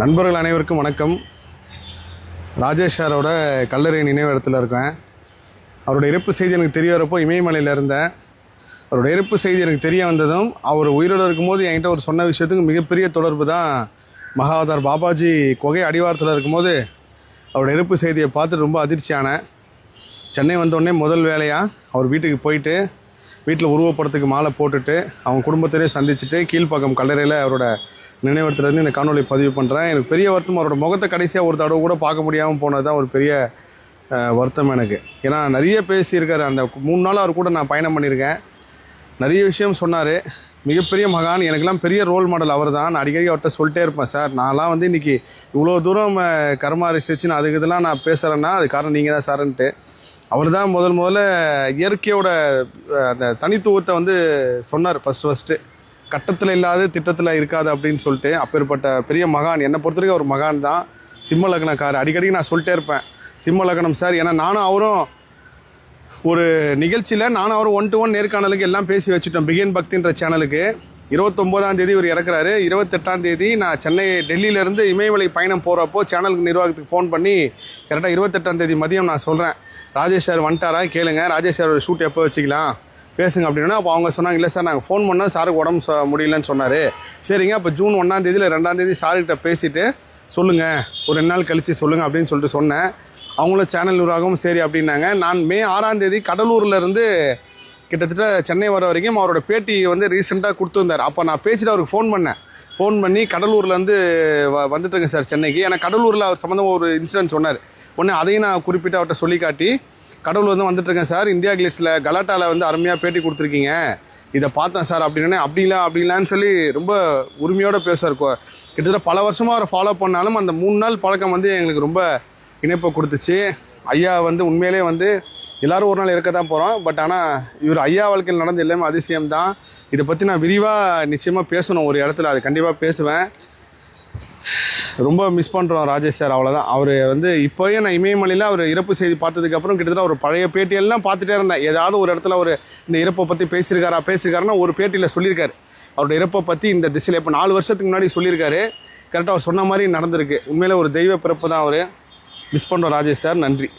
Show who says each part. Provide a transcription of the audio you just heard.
Speaker 1: நண்பர்கள் அனைவருக்கும் வணக்கம். ராஜேஷ் சாரோட கல்லறை நினைவிடத்தில் இருக்கேன். அவரோட இறப்பு செய்தி எனக்கு தெரிய வரப்போ இமயமலையில் இருந்தேன். அவரோட இறப்பு செய்தி எனக்கு தெரிய வந்ததும் அவர் உயிரோடு இருக்கும்போது என்கிட்ட ஒரு சொன்ன விஷயத்துக்கு மிகப்பெரிய தொடர்பு தான் மகாவதார் பாபாஜி குகை அடிவாரத்தில் இருக்கும்போது அவரோட இறப்பு செய்தியை பார்த்து ரொம்ப அதிர்ச்சியானேன். சென்னை வந்தோடனே முதல் வேலையாக அவர் வீட்டுக்கு போயிட்டு வீட்டில் உருவப்படத்துக்கு மாலை போட்டுட்டு அவங்க குடும்பத்திலே சந்திச்சுட்டு கீழ்ப்பாக்கம் கல்லறையில் அவரோட நினைவிடத்துலேருந்து இந்த காணொலி பதிவு பண்ணுறேன் எனக்கு பெரிய வருத்தம் அவரோட முகத்தை கடைசியாக ஒரு தடவை கூட பார்க்க முடியாமல் போனது தான் ஒரு பெரிய வருத்தம் எனக்கு. ஏன்னா நிறைய பேசியிருக்காரு. அந்த மூணு நாள் அவர் கூட நான் பயணம் பண்ணியிருக்கேன். நிறைய விஷயம் சொன்னார். மிகப்பெரிய மகான். எனக்கெல்லாம் பெரிய ரோல் மாடல் அவர் தான் நான் அடிக்கடி அவர்கிட்ட சொல்லிட்டே இருப்பேன் சார் நான்லாம் வந்து இன்றைக்கி இவ்வளோ தூரம் கர்மா ரிசர்ச் நான் அதுக்கு இதெல்லாம் நான் பேசுகிறேன்னா அது காரணம் நீங்கள் தான் சார்ன்ட்டு. அவர் தான் முதல் முதல்ல இயற்கையோட அந்த தனித்துவத்தை வந்து சொன்னார் ஃபஸ்ட்டு ஃபஸ்ட்டு கட்டத்தில் இல்லாத திட்டத்தில் இருக்காது அப்படின்னு சொல்லிட்டு அப்பேற்பட்ட பெரிய மகான். என்னை பொறுத்த வரைக்கும் ஒரு மகான் தான். சிம்ம லக்னக்கார் அடிக்கடி நான் சொல்லிட்டே இருப்பேன். சிம்ம லக்னம் சார். ஏன்னா நானும் அவரும் ஒரு நிகழ்ச்சியில் நானும் அவரும் ஒன் டு ஒன் நேர்காணலுக்கு எல்லாம் பேசி வச்சுட்டோம். பிகின் பக்தின்ற சேனலுக்கு இருபத்தொம்போதாம் தேதி இவர் இறக்குறாரு. இருபத்தெட்டாம் தேதி நான் சென்னை டெல்லியிலேருந்து இமயமலை பயணம் போகிறப்போ சேனலுக்கு நிர்வாகத்துக்கு ஃபோன் பண்ணி கரெக்டாக இருபத்தெட்டாம் தேதி மதியம் நான் சொல்கிறேன் ராஜேஷ் சார் வந்துட்டாரா? கேளுங்க. ராஜேஷ் சார் ஷூட் எப்போ வச்சுக்கலாம்? பேசுங்க அப்படின்னா அப்போ அவங்க சொன்னாங்க இல்லை சார் நாங்கள் ஃபோன் பண்ணால் சாருக்கு உடம்பு ச- முடியலன்னு சொன்னார். சரிங்க அப்போ ஜூன் ஒன்றாம் தேதியில் ரெண்டாம் தேதி சார்கிட்ட பேசிட்டு சொல்லுங்கள் ஒரு ரெண்டு நாள் கழித்து சொல்லுங்கள் அப்படின்னு சொல்லிட்டு சொன்னேன். அவங்களும் சேனல் நிர்வாகமும் சரி அப்படின்னாங்க. நான் மே ஆறாம் தேதி கடலூர்ல இருந்து கிட்டத்தட்ட சென்னை வர வரைக்கும் அவரோட பேட்டி வந்து ரீசெண்டாக கொடுத்துருந்தார். அப்போ நான் பேசிட்டு அவருக்கு ஃபோன் பண்ணேன். ஃபோன் பண்ணி கடலூர்லேருந்து வ வந்துட்டுருங்க சார் சென்னைக்கு. ஏன்னா கடலூரில் அவர் சம்மந்தமாக ஒரு இன்சிடென்ட் சொன்னார். உடனே அதையும் நான் குறிப்பிட்டு அவர்கிட்ட சொல்லி காட்டி கடலூர் வந்து வந்துட்டுருக்கேன் சார். இந்தியா கிளிட்ஸில் கலாட்டாவில் வந்து அருமையாக பேட்டி கொடுத்துருக்கீங்க. இதை பார்த்தேன் சார் அப்படின்னு அப்படிங்களா அப்படிங்களான்னு சொல்லி ரொம்ப உரிமையோடு பேசுவார் கிட்டத்தட்ட பல வருஷமாக அவரை ஃபாலோ பண்ணாலும் அந்த மூணு நாள் பழக்கம் வந்து எங்களுக்கு ரொம்ப இணைப்பை கொடுத்துச்சு. ஐயா வந்து உண்மையிலே வந்து எல்லாரும் ஒரு நாள் இருக்க தான் போகிறோம் பட் ஆனால் இவர் ஐயா வாழ்க்கையில் நடந்த எல்லாமே அதிசயம் தான் இதை பற்றி நான் விரிவாக நிச்சயமாக பேசணும் ஒரு இடத்துல. அது கண்டிப்பாக பேசுவேன். ரொம்ப மிஸ் பண்ணுறோம் ராஜேஷ் சார் அவ்வளோதான் அவர் வந்து இப்போயே நான் இமயமலையில் அவர் இறப்பு செய்தி பார்த்ததுக்கப்புறம் கிட்டத்தட்ட ஒரு பழைய பேட்டியெல்லாம் பார்த்துட்டே இருந்தேன் ஏதாவது ஒரு இடத்துல ஒரு இந்த இறப்பை பற்றி பேசியிருக்காரா பேசியிருக்காருன்னா ஒரு பேட்டியில் சொல்லியிருக்காரு. அவருடைய இறப்பை பற்றி இந்த திசையில் இப்போ நாலு வருஷத்துக்கு முன்னாடி சொல்லியிருக்காரு. கரெக்டாக அவர் சொன்ன மாதிரி நடந்திருக்கு. உண்மையில் ஒரு தெய்வ பிறப்பு தான் அவர். மிஸ் பண்ணுறோம் ராஜேஷ் சார் நன்றி.